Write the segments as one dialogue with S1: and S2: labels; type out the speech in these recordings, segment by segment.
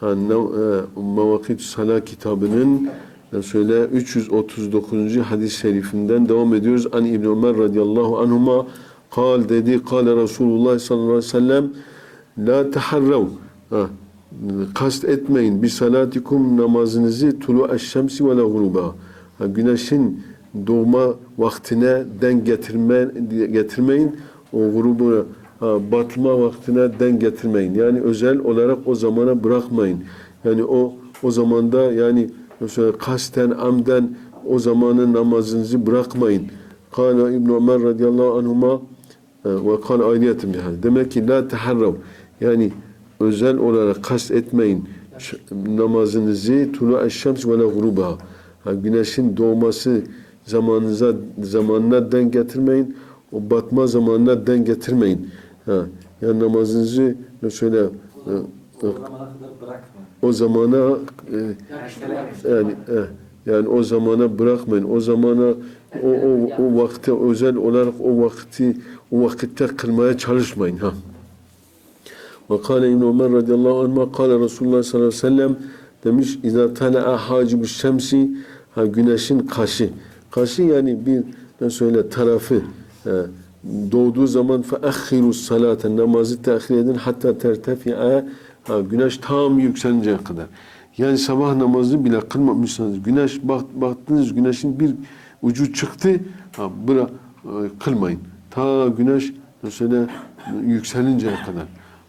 S1: Ha, e, Mevakitis Salat kitabının e, söyle 339. hadis-i şerifinden devam ediyoruz. An İbn Ömer radıyallahu anhuma kal dedi, kale Resulullah sallallahu aleyhi ve sellem La teharrav. Ha, kast etmeyin. Bir salatikum namazınızı tulu eşşemsi ve la guruba. Ha, Güneşin doğma vaktine denk getirme, getirmeyin. O grubu batma vaktine denk getirmeyin. Yani özel olarak o zamana bırakmayın. Yani o o zamanda yani mesela kasten amden o zamanın namazınızı bırakmayın. Kâle İbn Ömer radıyallahu anhuma e, ve kâle ayniyetim yani. Demek ki la teharrav. Yani özel olarak kast etmeyin namazınızı tulu eşşems ve la gruba. Güneşin doğması zamanınıza zamanına denk getirmeyin. O batma zamanına denk getirmeyin. Ha, yani namazınızı mesela e, e, o zamana e, yani eh, yani o zamana bırakmayın. O zamana o o o vakte özel olarak o vakti o vakitte kılmaya çalışmayın ha. Ve kâle İbn Ömer radıyallahu anh kâle Resulullah sallallahu aleyhi ve sellem demiş İzâ tala'a hacibu şemsi ha güneşin kaşı. Kaşı yani bir ne söyle tarafı e, doğduğu zaman ahhiru salate namazı tehir edin hatta tertefi'a güneş tam yükselinceye kadar. Yani sabah namazı bile kılmamışsınız. Güneş bak, baktınız güneşin bir ucu çıktı. Ha, bıra, e, kılmayın. Ta güneş mesela yükselinceye kadar.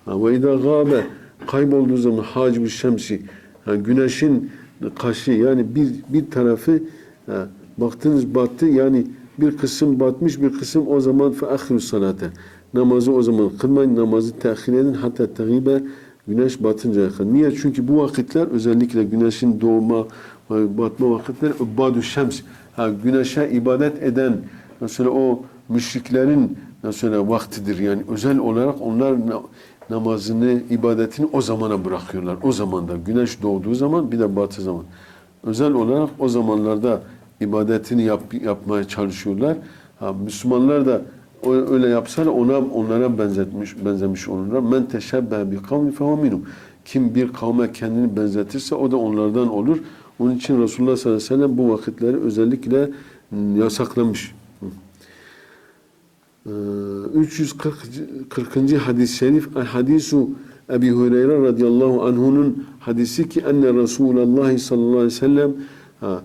S1: Ve idâ gâbe kaybolduğu zaman hacibu şemsi ha, güneşin kaşı yani bir bir tarafı ha, baktınız battı yani bir kısım batmış bir kısım o zaman fe ahiru salate namazı o zaman kılmayın namazı tehir edin hatta tegibe güneş batıncaya kadar. Niye? Çünkü bu vakitler özellikle güneşin doğma batma vakitleri übbadu şems. Ha, güneşe ibadet eden mesela o müşriklerin mesela vaktidir. Yani özel olarak onlar na- namazını, ibadetini o zamana bırakıyorlar. O zamanda güneş doğduğu zaman bir de batı zaman. Özel olarak o zamanlarda ibadetini yap, yapmaya çalışıyorlar. Ha, Müslümanlar da öyle yapsalar ona onlara benzetmiş benzemiş olurlar. Men teşebbe bi kavmi fehuve minhum. Kim bir kavme kendini benzetirse o da onlardan olur. Onun için Resulullah sallallahu aleyhi ve sellem bu vakitleri özellikle yasaklamış. Hı. Ee, 340. hadis-i şerif hadisu Ebi Hureyre radıyallahu anh'unun hadisi ki enne Resulullah sallallahu aleyhi ve sellem ha,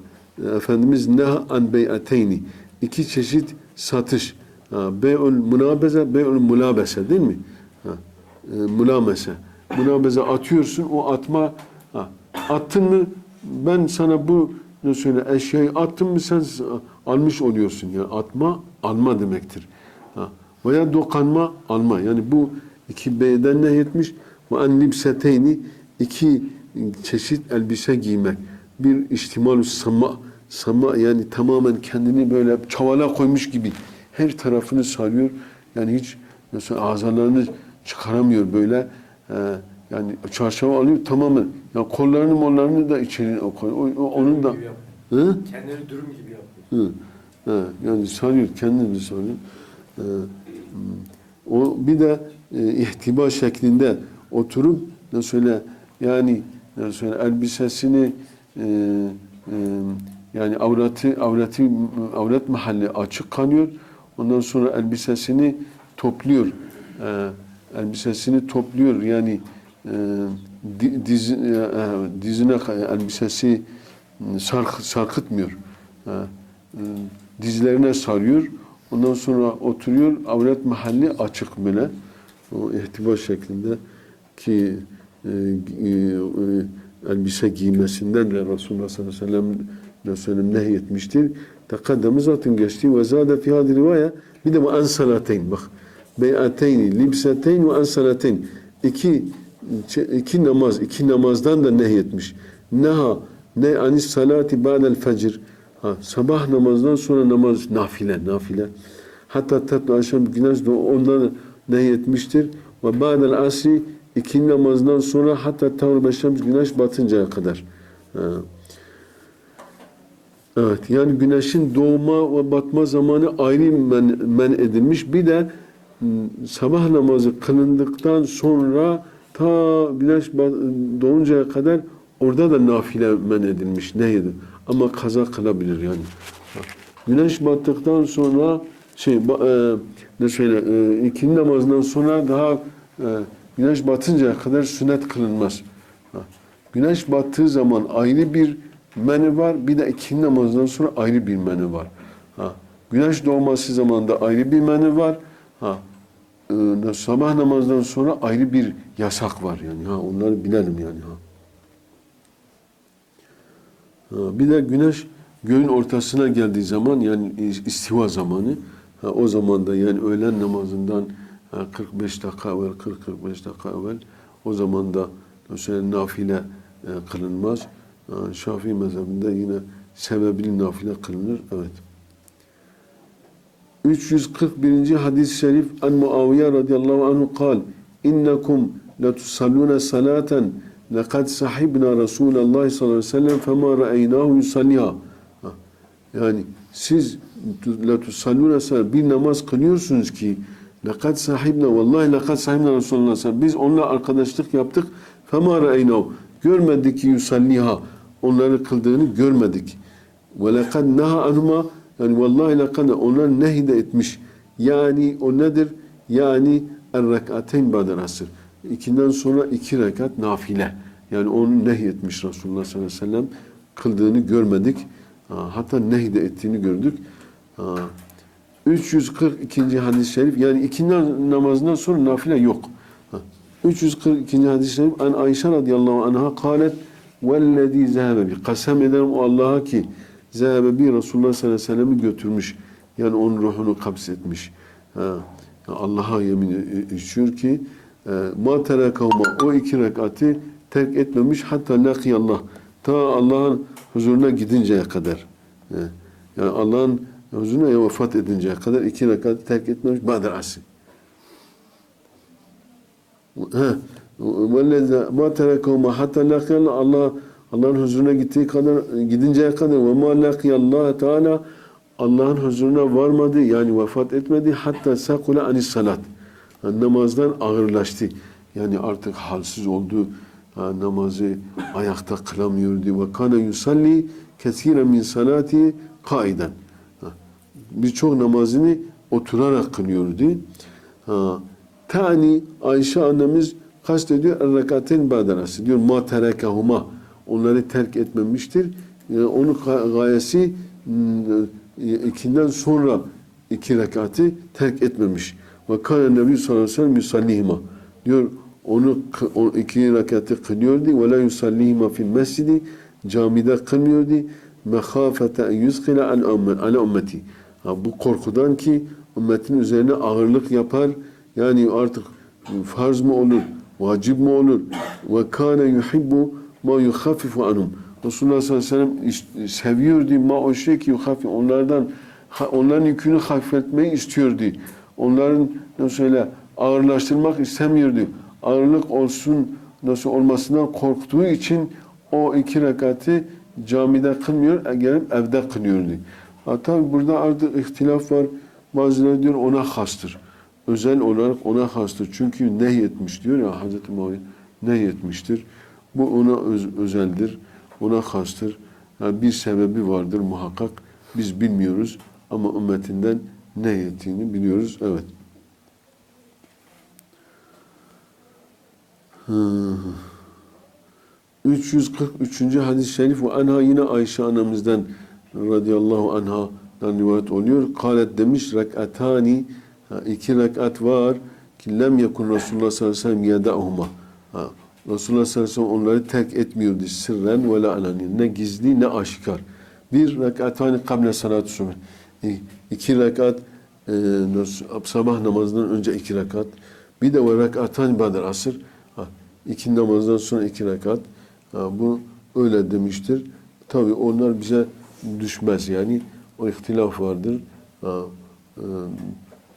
S1: Efendimiz neha an bey'ateyni iki çeşit satış bey'ül münabeze bey'ül mulabese değil mi? Ha, e, mulamese münabeze atıyorsun o atma ha, attın mı ben sana bu ne söyle eşyayı attın mı sen almış oluyorsun yani atma alma demektir. Ha. Veya dokanma alma. Yani bu iki beyden ne etmiş? Ve en libseteyni iki çeşit elbise giymek. Bir ihtimal sama sama yani tamamen kendini böyle çavala koymuş gibi her tarafını sarıyor. Yani hiç mesela azalarını çıkaramıyor böyle. Ee, yani çarşava alıyor tamamen. Yani kollarını mollarını da içeri koyuyor. O- o- Onun da. Hı?
S2: Kendini dürüm gibi yapıyor.
S1: Hı. Ha, yani sarıyor, kendini sarıyor. Ee, o bir de e, ihtiba şeklinde oturup ne söyle yani ne söyle elbisesini e, e, yani avratı avratı avrat mahalli açık kanıyor. Ondan sonra elbisesini topluyor. Ee, elbisesini topluyor yani e, di- diz, e, e, dizine elbisesi sark, sarkıtmıyor. Ha, e, dizlerine sarıyor. Ondan sonra oturuyor. Avret mahalli açık böyle. O ihtiba şeklinde ki e, e, e, elbise giymesinden de Resulullah sallallahu aleyhi ve sellem söyleyeyim nehyetmiştir. Tekaddemi zaten geçti. Ve zade fi hadi rivaya bir de bu ensalateyn bak. Bey'ateyni, libseteyn ve ensalateyn. İki, iki namaz, iki namazdan da nehyetmiş. Neha Ne anis salati ba'del fecr. Ha, sabah namazından sonra namaz nafile, nafile. Hatta tatlı akşam güneş doğu ondan nehyetmiştir. Ve ba'del asri iki namazdan sonra hatta tavr beşşems güneş batıncaya kadar. Ha. Evet yani güneşin doğma ve batma zamanı ayrı men, men edilmiş. Bir de sabah namazı kılındıktan sonra ta güneş doğuncaya kadar orada da nafile men edilmiş. Neydi? Ama kaza kılabilir yani. Güneş battıktan sonra şey e, ne söyle e, ikindi namazından sonra daha e, güneş batıncaya kadar sünnet kılınmaz. Güneş battığı zaman ayrı bir menü var. Bir de ikindi namazından sonra ayrı bir menü var. Ha. Güneş doğması zamanında ayrı bir menü var. Ha. Ee, sabah namazından sonra ayrı bir yasak var yani. Ha. Onları bilelim yani. Ha. Ha. Bir de güneş göğün ortasına geldiği zaman yani istiva zamanı ha, o zaman da yani öğlen namazından ha, 45 dakika evvel 40-45 dakika evvel o zaman da mesela nafile e, kılınmaz. Ha, Şafii mezhebinde yine sebebli nafile kılınır. Evet. 341. hadis-i şerif an Muaviye radıyallahu anhu kal innekum letusallune salaten lekad sahibna Resulallah sallallahu aleyhi ve sellem fema ra'eynahu yusalliha Ha, yani siz letusallune salaten bir namaz kılıyorsunuz ki lekad sahibna vallahi lekad sahibna Resulullah sallallahu aleyhi ve sellem biz onunla arkadaşlık yaptık fema ra'eynahu görmedik ki yusalliha onları kıldığını görmedik ve lekad naha anhuma yani vallahi lekad onlar nehy de etmiş. Yani o nedir? Yani er rekateyn asr. İkinden sonra iki rekat nafile. Yani onu nehy etmiş Resulullah sallallahu aleyhi ve sellem. Kıldığını görmedik. Ha, Hatta nehy de ettiğini gördük. Ha, 342. hadis-i şerif yani ikindi namazından sonra nafile yok. Ha, 342. hadis-i şerif an Ayşe radıyallahu anha kalet vellezî zehebe bi. Kasem ederim o Allah'a ki zehebe bi Resulullah sallallahu aleyhi ve sellem'i götürmüş. Yani onun ruhunu kapsetmiş. Ha, Allah'a yemin içiyor ki e, ma terekavma o iki rekatı terk etmemiş hatta lakiyallah ta Allah'ın huzuruna gidinceye kadar. E, Yani Allah'ın huzuruna vefat edinceye kadar iki rekatı terk etmemiş. Badr asri. Ma terekavma hatta lakiyallah Allah Allah'ın huzuruna gittiği kadar gidinceye kadar ve ma lakiyallah Teala Allah'ın huzuruna varmadı yani vefat etmedi hatta sakule anis salat. Yani namazdan ağırlaştı. Yani artık halsiz oldu. Ha, namazı ayakta kılamıyordu. Ve kana yusalli kesiren min salati kaiden. Birçok namazını oturarak kılıyordu. Ha, Tani Ayşe annemiz kastediyor rekaten badarası diyor ma terekahuma onları terk etmemiştir. Yani onun ga- gayesi m, ikinden sonra iki rekatı terk etmemiş. Ve kâne nebi sallallahu aleyhi ve sellem. Diyor onu o iki rekatı kılıyordu. Ve la yusallihima fil mescidi. Camide kılmıyordu. Mehâfete en yüzkile ala ümmeti. Ha, bu korkudan ki ümmetin üzerine ağırlık yapar. Yani artık farz mı olur, vacip mi olur? Ve kâne yuhibbu ma yuhaffifu anhum. Resulullah sallallahu aleyhi ve ma o şey ki yuhaffi onlardan onların yükünü hafifletmeyi istiyordu. Onların nasıl söyle ağırlaştırmak istemiyordu. Ağırlık olsun nasıl olmasından korktuğu için o iki rekatı camide kılmıyor, gelip evde kılıyordu. Ha, tabi burada artık ihtilaf var. Bazıları diyor ona hastır. Özel olarak ona hastır. Çünkü nehyetmiş diyor ya Hazreti Muhammed nehyetmiştir. Bu ona öz- özeldir. Ona hastır. Yani bir sebebi vardır muhakkak. Biz bilmiyoruz ama ümmetinden nehyettiğini biliyoruz. Evet. Hı. 343. hadis-i şerif ve anha yine Ayşe anamızdan radıyallahu anhadan rivayet oluyor. Kalet demiş rekatani ha, iki rekat var ki lem yekun Resulullah sallallahu aleyhi ve sellem yeda'huma. Resulullah sallallahu aleyhi ve sellem onları terk etmiyordu sırren ve la alani. Ne gizli ne aşikar. Bir rekatani kable salatü subh. İki rekat e, sabah namazından önce iki rekat. Bir de ve rekatani badr asır. Ha, iki namazdan sonra iki rekat. Ha, bu öyle demiştir. Tabi onlar bize düşmez yani o ihtilaf vardır. Ha, e,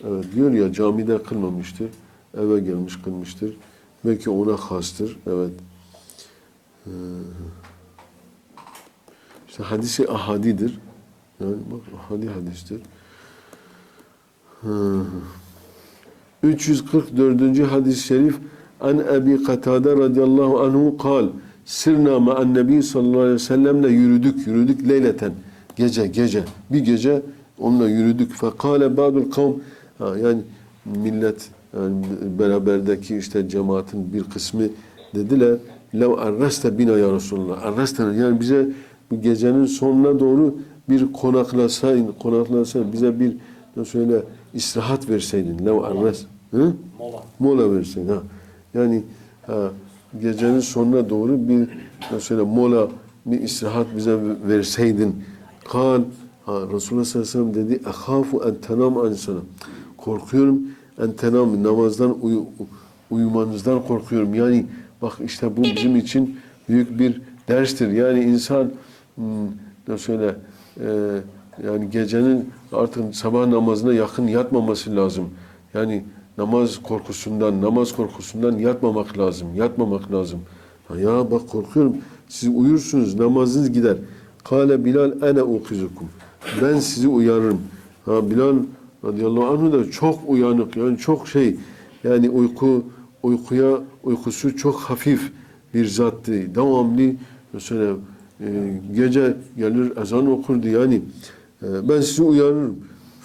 S1: evet diyor ya camide kılmamıştır. Eve gelmiş kılmıştır. Belki ona hastır. Evet. Ee, hadisi ahadidir. Yani bak ahadi hadistir. Hı. 344. hadis-i şerif An Ebi Katade radıyallahu anhu kal Sirna ma'an nebi sallallahu aleyhi ve sellemle yürüdük, yürüdük leyleten. Gece, gece. Bir gece onunla yürüdük. Fekale ba'dul kavm ha, yani millet yani beraberdeki işte cemaatin bir kısmı dediler lev arreste bina ya Resulallah. Arreste yani bize bu gecenin sonuna doğru bir konaklasaydın, konaklasaydın bize bir nasıl söyle istirahat verseydin. Lev arrest. Hı?
S2: Mola.
S1: Mola versin ha. Yani ha, gecenin sonuna doğru bir mesela mola bir istirahat bize verseydin. Kal ha, Resulullah sallallahu aleyhi ve sellem dedi ehafu en tenam an sana. Korkuyorum en tenam namazdan uyu, uyumanızdan korkuyorum. Yani bak işte bu bizim için büyük bir derstir. Yani insan hmm, nasıl söyle e, yani gecenin artık sabah namazına yakın yatmaması lazım. Yani namaz korkusundan, namaz korkusundan yatmamak lazım, yatmamak lazım. Ya bak korkuyorum, siz uyursunuz, namazınız gider. Kale Bilal ene ukizukum. Ben sizi uyarırım. Ha Bilal radıyallahu anh da çok uyanık, yani çok şey, yani uyku, uykuya, uykusu çok hafif bir zattı. Devamlı mesela e, gece gelir ezan okurdu yani. E, ben sizi uyarırım.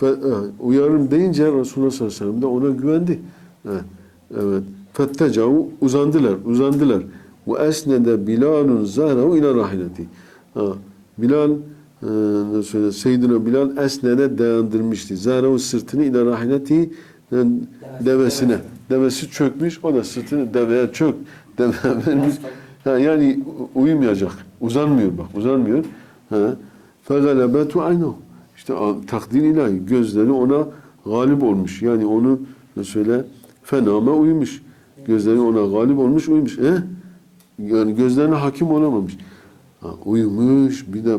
S1: Fe- e, uyarırım deyince Resulullah sallallahu aleyhi ve sellem de ona güvendi. E, Evet. Fettecavu uzandılar, uzandılar. Ve esnede Bilalun zahrehu ila rahileti. Bilal e, nasıl söyle, Seyyidina Bilal esnede dayandırmıştı. Zahrehu sırtını ila rahileti e, devesine. Devesi çökmüş, o da sırtını deveye çök. Deve vermiş. Ha, yani uyumayacak. Uzanmıyor bak, uzanmıyor. Ha. Fegalebetu aynahu. İşte takdir ilahi. Gözleri ona galip olmuş. Yani onu söyle fename uyumuş. Gözleri ona galip olmuş, uyumuş. E? Yani gözlerine hakim olamamış. Ha, uyumuş, bir de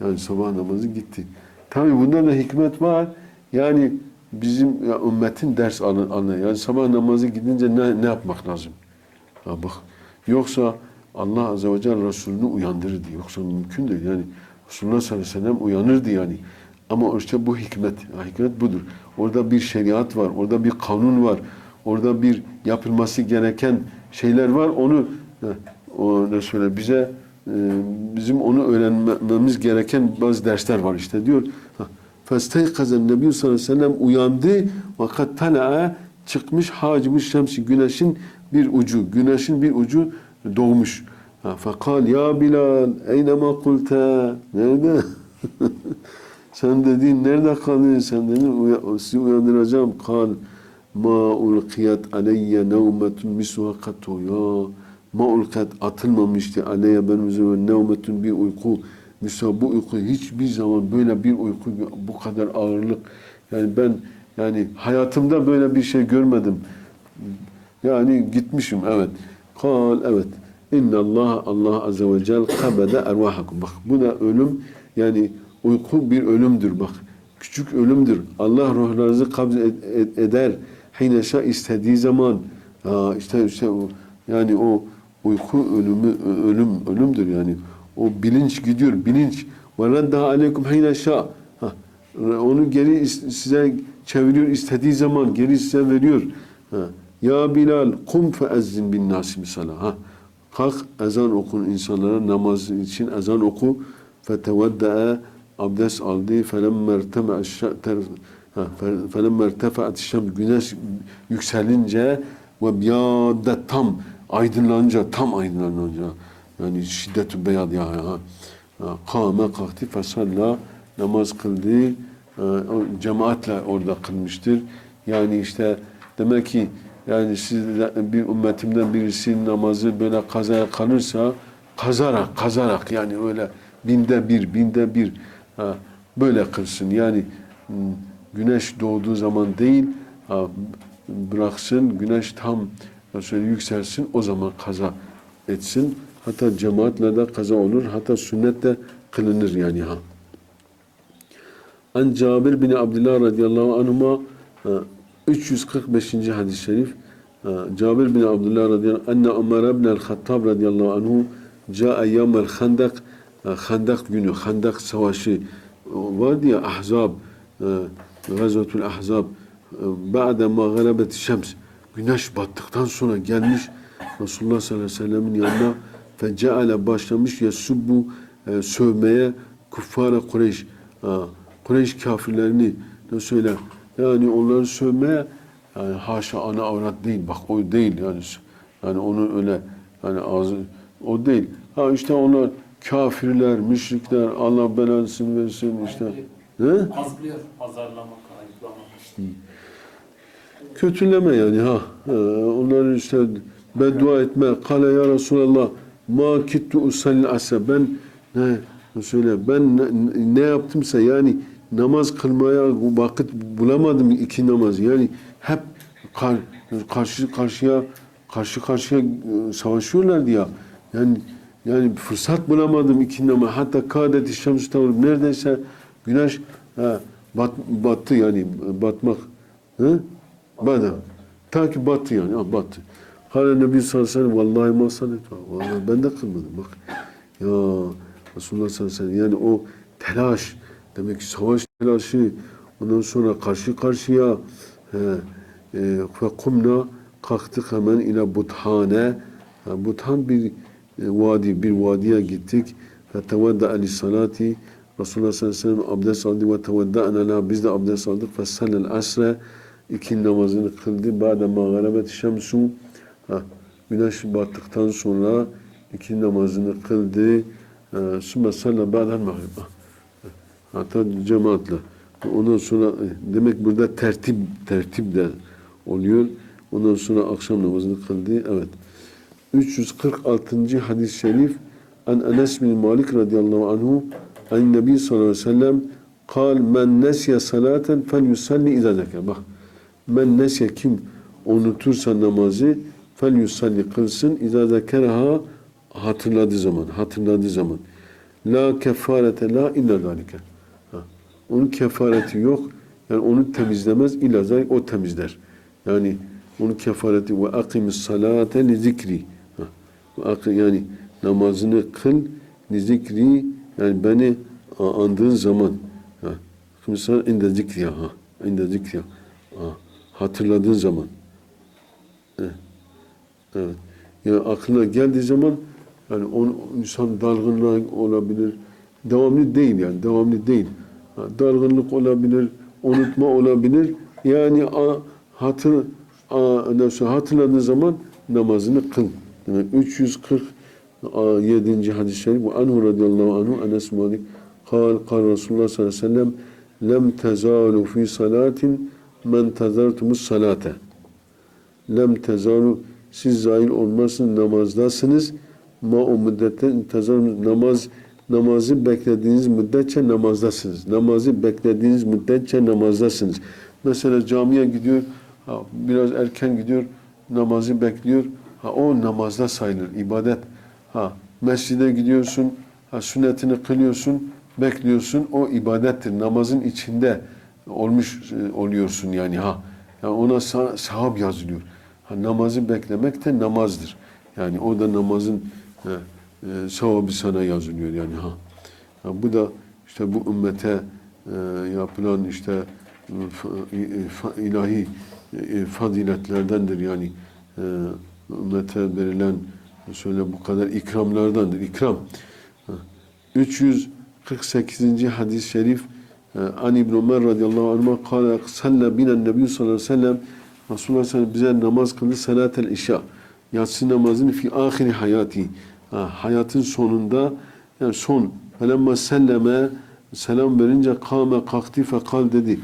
S1: yani sabah namazı gitti. Tabi bunda da hikmet var. Yani bizim ya, ümmetin ders alın. Yani sabah namazı gidince ne, ne yapmak lazım? Ha, bak. Yoksa Allah Azze ve Celle Resulünü uyandırırdı. Yoksa mümkün değil. Yani Resulullah sallallahu aleyhi ve sellem uyanırdı yani. Ama işte bu hikmet. Ha, hikmet budur. Orada bir şeriat var. Orada bir kanun var. Orada bir yapılması gereken şeyler var. Onu o söyle bize bizim onu öğrenmemiz gereken bazı dersler var işte diyor. Festeykazen Nebi sallallahu aleyhi ve sellem uyandı fakat tala'a çıkmış hacmış şemsi güneşin bir ucu güneşin bir ucu doğmuş. Fakal ya Bilal eynema kulte nerede? sen dediğin nerede kaldın sen dedin sizi uyandıracağım. Kal ma ulkiyat aleyye nevmetun misvakatu ya ma ulkiyat atılmamıştı aleyye benim üzerime nevmetun bir uyku Mesela bu uyku hiçbir zaman böyle bir uyku bu kadar ağırlık yani ben yani hayatımda böyle bir şey görmedim. Yani gitmişim evet. Kal evet. İnna Allah Allah azze ve cel kabede ervahakum. Bak bu da ölüm yani uyku bir ölümdür bak. Küçük ölümdür. Allah ruhlarınızı kabz ed- ed- eder. Hineşa istediği zaman ha, işte işte o, yani o uyku ölümü ölüm ölümdür yani. O bilinç gidiyor bilinç. Ve reddaha aleykum hineşa. Ha, onu geri size çeviriyor istediği zaman geri size veriyor. Ha. Ya Bilal kum fe ezzin bin nasi misala. Ha. Kalk ezan okun insanlara namaz için ezan oku. Fetevedda'a abdest aldı. Felemme erteme felemme ertefa'at şem güneş yükselince ve biyade tam aydınlanınca tam aydınlanınca yani şiddetü beyad ya. Kâme kalktı fesalla namaz kıldı. O Cemaatle orada kılmıştır. Yani işte demek ki yani siz bir ümmetimden birisi namazı böyle kazaya kalırsa kazarak kazarak yani öyle binde bir binde bir ha, böyle kılsın. Yani güneş doğduğu zaman değil ha, bıraksın güneş tam şöyle yükselsin o zaman kaza etsin. Hatta cemaatle de kaza olur. Hatta sünnet de kılınır yani ha. An Cabir bin Abdullah radıyallahu anhuma e, 345. hadis-i şerif e, Cabir bin Abdullah radıyallahu anh enne Ömer ibn el-Hattab radıyallahu anhu ca'a yevmel khandak e, Khandak günü, Khandak savaşı e, vardı ya Ahzab e, Gazvetul Ahzab Ba'de ma galebet şems Güneş battıktan sonra gelmiş Resulullah sallallahu aleyhi ve sellemin yanına ve ceale başlamış yasubbu e, sövmeye kuffara Kureyş e, Kureyş kafirlerini ne söyle yani onları sövmeye yani haşa ana avrat değil bak o değil yani yani onu öyle yani ağzı o değil ha işte onlar kafirler müşrikler Allah belasını versin işte he?
S3: Azlıyor. Pazarlamak, ayıplamak.
S1: Kötüleme yani ha. Ee, Onları işte beddua etme. Kale ya Resulallah ma kittu usalli asa. Ben ne söyle ben ne, ne yaptımsa yani namaz kılmaya vakit bulamadım iki namaz. Yani hep kar, karşı karşıya karşı karşıya e, savaşıyorlardı ya. Yani yani fırsat bulamadım iki namaz. Hatta kadeti şems tavır neredeyse güneş ha, bat, battı yani batmak. Hı? Bana. Ta ki battı yani. Ha, battı. Hala Nebi sallallahu aleyhi ve sellem vallahi ma sallet. Vallahi ben de kılmadım bak. Ya Resulullah sallallahu aleyhi ve sellem yani o telaş demek ki savaş telaşı ondan sonra karşı karşıya he, e, ve kumna kalktık hemen ile buthane Ha, Buthan bir e, vadi bir vadiye gittik ve tevedda ali salati Resulullah sallallahu aleyhi ve sellem abdest aldı ve tevedda'na la biz de abdest aldık ve sallel asre iki namazını kıldı. Ba'de mağarabet şemsu ha, güneş battıktan sonra iki namazını kıldı. Sümme salla ba'den mağrib. Ha, Hatta cemaatle. Ondan sonra e, demek burada tertip tertip de oluyor. Ondan sonra akşam namazını kıldı. Evet. 346. hadis-i şerif An Enes bin Malik radıyallahu anhu An Nebi sallallahu aleyhi ve sellem men nesye salaten fel yusalli izâ zeker. Bak men nesye kim unutursa namazı fel yusalli kılsın izâ zekerha hatırladığı zaman hatırladığı zaman la kefarete la illa zalike. Onun kefareti yok. Yani onu temizlemez illa zalik o temizler. Yani onun kefareti ve akimis salate li zikri. Yani namazını kıl li zikri yani beni andığın zaman. Mesela inde zikriya. Ha. İnde zikriya. Ha hatırladığın zaman. Evet. Yani aklına geldiği zaman yani on, insan dalgınlık olabilir. Devamlı değil yani devamlı değil. Ha, dalgınlık olabilir, unutma olabilir. Yani a, hatır a, hatırladığın zaman namazını kıl. Yani 347. hadis-i şerif bu Anhu radıyallahu anhu Enes Malik kal kal Resulullah sallallahu aleyhi ve sellem lem tezalu fi salatin men tezartumus salate lem tezalu siz zahil olmasın namazdasınız ma o müddette intezar namaz namazı beklediğiniz müddetçe namazdasınız. Namazı beklediğiniz müddetçe namazdasınız. Mesela camiye gidiyor, ha, biraz erken gidiyor, namazı bekliyor. Ha, o namazda sayılır, ibadet. Ha, mescide gidiyorsun, ha, sünnetini kılıyorsun, bekliyorsun, o ibadettir. Namazın içinde olmuş e, oluyorsun yani ha. Yani ona sa- sevap yazılıyor. Ha, namazı beklemek de namazdır. Yani o da namazın e, sevabı sana yazılıyor yani ha. ha. Bu da işte bu ümmete e, yapılan işte e, e, ilahi faziletlerdendir yani e, ümmete verilen şöyle bu kadar ikramlardandır. İkram. Ha. 348. hadis-i şerif An İbn Ömer radıyallahu anh'a kâle salla binen nebi sallallahu aleyhi ve sellem. Resulullah sallallahu bize namaz kıldı salatel işa yatsı namazını fi ahiri hayati ha, hayatın sonunda yani son. Felemma selleme selam verince kâme kalktı fekal dedi.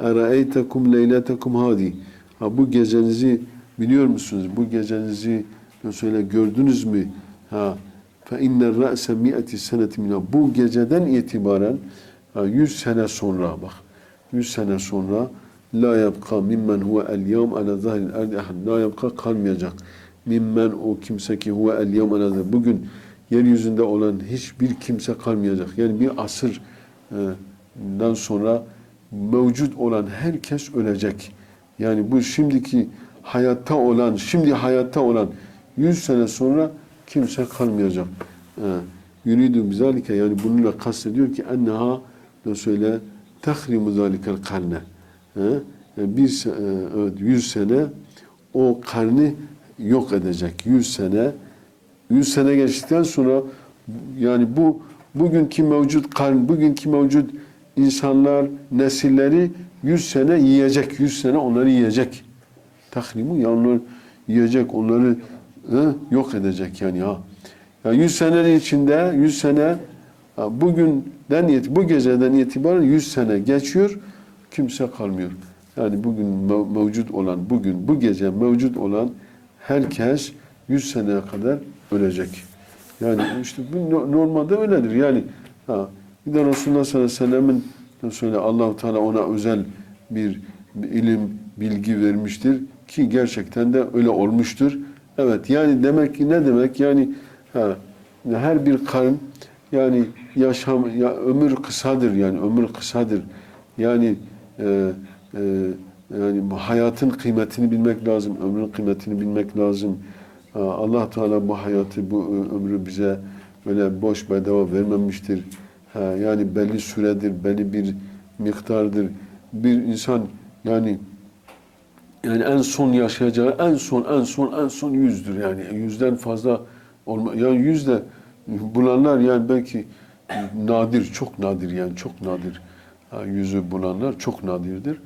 S1: Eraeytekum leyletekum hadi ha, bu gecenizi biliyor musunuz? Bu gecenizi söyle gördünüz mü? Ha fe inner ra'se mi'ati seneti bu geceden itibaren 100 sene sonra bak 100 sene sonra la yabqa mimmen huve el yevm ala zahril erdi ahad la yabqa kalmayacak mimmen o kimse ki huve el yevm ala zahril bugün yeryüzünde olan hiçbir kimse kalmayacak. Yani bir asırdan sonra mevcut olan herkes ölecek. Yani bu şimdiki hayatta olan, şimdi hayatta olan 100 sene sonra kimse kalmayacak. Yuridu bizalike yani bununla kastediyor ki enneha da söyle tahrimu zalikel karne. He? Yani bir e, evet 100 sene o karni yok edecek. 100 sene 100 sene geçtikten sonra yani bu bugünkü mevcut karn, bugünkü mevcut insanlar, nesilleri 100 sene yiyecek. 100 sene onları yiyecek. Tahrimu ya yiyecek, onları hı, yok edecek yani ha. Ya 100 senenin içinde 100 sene bugünden bu geceden itibaren 100 sene geçiyor. Kimse kalmıyor. Yani bugün mev- mevcut olan bugün bu gece mevcut olan herkes 100 seneye kadar ölecek. Yani işte bu no- normalde öyledir. Yani ha, bir de Resulullah sallallahu aleyhi ve sellem'in söyle Allahu Teala ona özel bir, bir ilim, bilgi vermiştir ki gerçekten de öyle olmuştur. Evet yani demek ki ne demek? Yani ha, her bir karın yani yaşam ya ömür kısadır yani ömür kısadır. Yani e, e, yani hayatın kıymetini bilmek lazım, ömrün kıymetini bilmek lazım. Allah Teala bu hayatı, bu ömrü bize böyle boş bedava vermemiştir. Ha, yani belli süredir, belli bir miktardır. Bir insan yani yani en son yaşayacağı en son en son en son yüzdür yani yüzden fazla olma yani yüzde bulanlar yani belki nadir çok nadir yani çok nadir yüzü bulanlar çok nadirdir.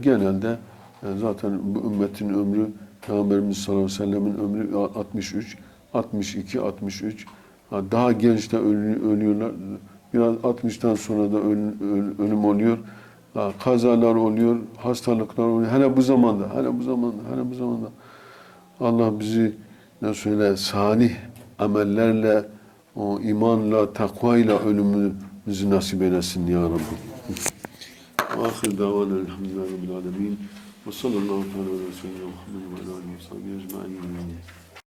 S1: Genelde e, zaten bu ümmetin ömrü Peygamberimiz sallallahu aleyhi ve sellemin ömrü 63, 62, 63. Ha, daha genç de ölü- ölüyorlar. Biraz 60'tan sonra da ölüm, oluyor. Kazalar oluyor, hastalıklar oluyor. Hele bu zamanda, hele bu zamanda, hele bu zamanda. Allah bizi ne söyle salih amellerle, o imanla, takvayla ölümümüzü nasip eylesin ya Rabbi. Ahir davana elhamdülillahi rabbil alemin. Ve sallallahu aleyhi ve sellem ve aleyhi ve.